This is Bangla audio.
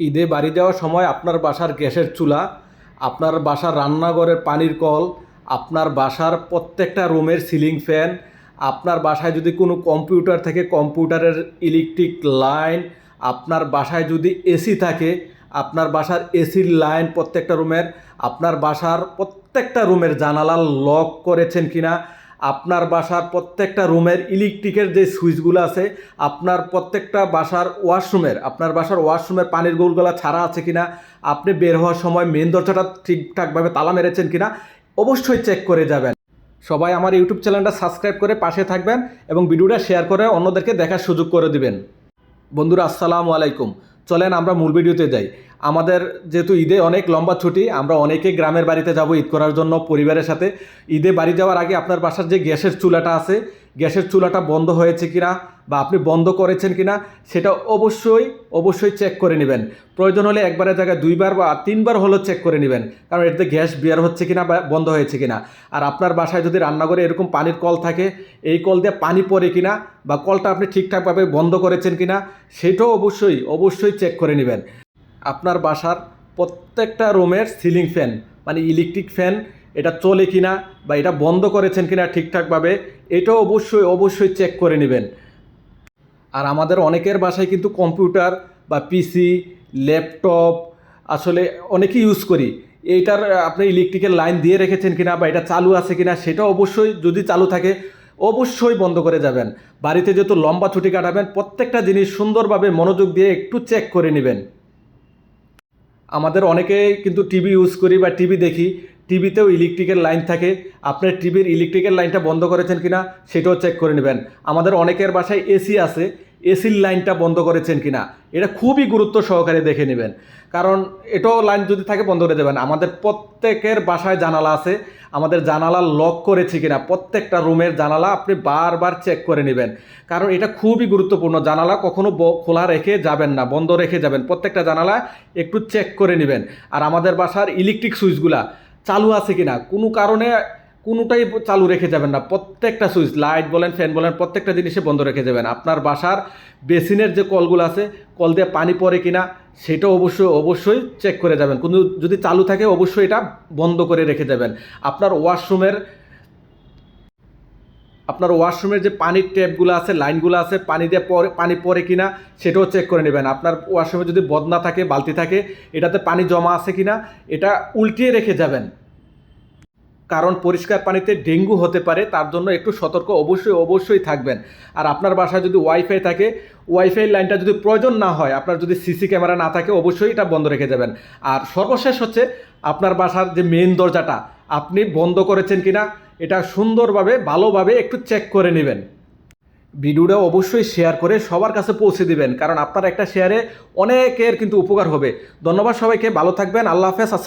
ঈদে বাড়ি যাওয়ার সময় আপনার বাসার গ্যাসের চুলা, আপনার বাসার রান্নাঘরের পানির কল, আপনার বাসার প্রত্যেকটা রুমের সিলিং ফ্যান, আপনার বাসায় যদি কোনো কম্পিউটার থাকে, কম্পিউটারের ইলেকট্রিক লাইন, আপনার বাসায় যদি এসি থাকে, আপনার বাসার এসির লাইন প্রত্যেকটা রুমের, আপনার বাসার প্রত্যেকটা রুমের জানালা লক করেছেন কিনা আপনার বাসার প্রত্যেকটা রুমের ইলেকট্রিকের যে সুইচগুলো আছে, আপনার প্রত্যেকটা বাসার ওয়াশরুমের আপনার বাসার ওয়াশরুমের পানির গোলগুলা ছাড়া আছে কিনা, আপনি বের হওয়ার সময় মেন দরজাটা ঠিকঠাকভাবে তালা মেরেছেন কিনা, অবশ্যই চেক করে যাবেন। সবাই আমার ইউটিউব চ্যানেলটা সাবস্ক্রাইব করে পাশে থাকবেন এবং ভিডিওটা শেয়ার করে অন্যদেরকে দেখার সুযোগ করে দিবেন। বন্ধুরা, আসসালামু আলাইকুম। চলেন আমরা মূল ভিডিওতে যাই। আমাদের যেহেতু ঈদে অনেক লম্বা ছুটি, আমরা অনেকে গ্রামের বাড়িতে যাব ঈদ করার জন্য পরিবারের সাথে। ঈদে বাড়ি যাওয়ার আগে আপনার বাসার যে গ্যাসের চুলাটা আছে, গ্যাসের চুলাটা বন্ধ হয়েছে কিনা বা আপনি বন্ধ করেছেন কিনা সেটা অবশ্যই অবশ্যই চেক করে নেবেন। প্রয়োজন হলে একবারের জায়গায় দুইবার বা তিনবার হলেও চেক করে নেবেন, কারণ এটাতে গ্যাস বিয়ার হচ্ছে কিনা বা বন্ধ হয়েছে কিনা। আর আপনার বাসায় যদি রান্নাঘরে এরকম পানির কল থাকে, এই কল দিয়ে পানি পড়ে কিনা বা কলটা আপনি ঠিকঠাকভাবে বন্ধ করেছেন কিনা, সেটাও অবশ্যই অবশ্যই চেক করে নেবেন। আপনার বাসার প্রত্যেকটা রুমের সিলিং ফ্যান মানে ইলেকট্রিক ফ্যান এটা চলে কিনা বা এটা বন্ধ করেছেন কিনা ঠিকঠাকভাবে, এটাও অবশ্যই অবশ্যই চেক করে নেবেন। আর আমাদের অনেকের বাসায় কিন্তু কম্পিউটার বা পিসি ল্যাপটপ, আসলে অনেকেই ইউজ করি। এইটার আপনি ইলেকট্রিকের লাইন দিয়ে রেখেছেন কিনা বা এটা চালু আছে কিনা সেটা অবশ্যই যদি চালু থাকে, অবশ্যই বন্ধ করে যাবেন। বাড়িতে যেহেতু লম্বা ছুটি কাটাবেন, প্রত্যেকটা জিনিস সুন্দরভাবে মনোযোগ দিয়ে একটু চেক করে নেবেন। আমাদের অনেকে কিন্তু টিভি ইউজ করি বা টিভি দেখি। টিভিতেও ইলেকট্রিকের লাইন থাকে। আপনার টিভির ইলেকট্রিকের লাইনটা বন্ধ করেছেন কিনা সেটাও চেক করে নেবেন। আমাদের অনেকের বাসায় এসি আছে এসির লাইনটা বন্ধ করেছেন কিনা, এটা খুবই গুরুত্ব সহকারে দেখে নেবেন। কারণ এটাও লাইন যদি থাকে বন্ধ করে দেবেন। আমাদের প্রত্যেকের বাসায় জানালা আছে, আমাদের জানালা লক করেছি কিনা, প্রত্যেকটা রুমের জানালা আপনি বারবার চেক করে নেবেন। কারণ এটা খুবই গুরুত্বপূর্ণ। জানালা কখনো খোলা রেখে যাবেন না, বন্ধ রেখে যাবেন। প্রত্যেকটা জানালা একটু চেক করে নেবেন। আর আমাদের বাসার ইলেকট্রিক সুইচগুলা চালু আছে কিনা? কোনো কারণে কোনোটাই চালু রেখে যাবেন না। প্রত্যেকটা সুইচ, লাইট বলেন, ফ্যান বলেন, প্রত্যেকটা জিনিসে বন্ধ রেখে যাবেন। আপনার বাসার বেসিনের যে কলগুলো আছে, কল দিয়ে পানি পড়ে কিনা, সেটা অবশ্যই অবশ্যই চেক করে যাবেন। কিন্তু যদি চালু থাকে, অবশ্যই এটা বন্ধ করে রেখে যাবেন। আপনার ওয়াশরুমের আপনার ওয়াশরুমের যে পানির ট্যাপগুলো আছে, লাইনগুলো আছে, পানি দিয়ে পরে, পানি পড়ে কিনা, সেটাও চেক করে নেবেন। আপনার ওয়াশরুমে যদি বদনা থাকে, বালতি থাকে, এটাতে পানি জমা আছে কিনা, এটা উল্টিয়ে রেখে যাবেন। কারণ পরিষ্কার পানিতে ডেঙ্গু হতে পারে, তার জন্য একটু সতর্ক অবশ্যই অবশ্যই থাকবেন। আর আপনার বাসায় যদি ওয়াইফাই থাকে, ওয়াইফাই লাইনটা যদি প্রয়োজন না হয়, আপনার যদি সিসি ক্যামেরা না থাকে, অবশ্যই এটা বন্ধ রেখে যাবেন। আর সর্বশেষ হচ্ছে, আপনার বাসার যে মেন দরজাটা, আপনি বন্ধ করেছেন কিনা এটা সুন্দরভাবে, ভালোভাবে একটু চেক করে নেবেন। ভিডিওটা অবশ্যই শেয়ার করে সবার কাছে পৌঁছে দিবেন, কারণ আপনার একটা শেয়ারে অনেকের কিন্তু উপকার হবে। ধন্যবাদ সবাইকে, ভালো থাকবেন, আল্লাহ হাফেজ, আসসালাম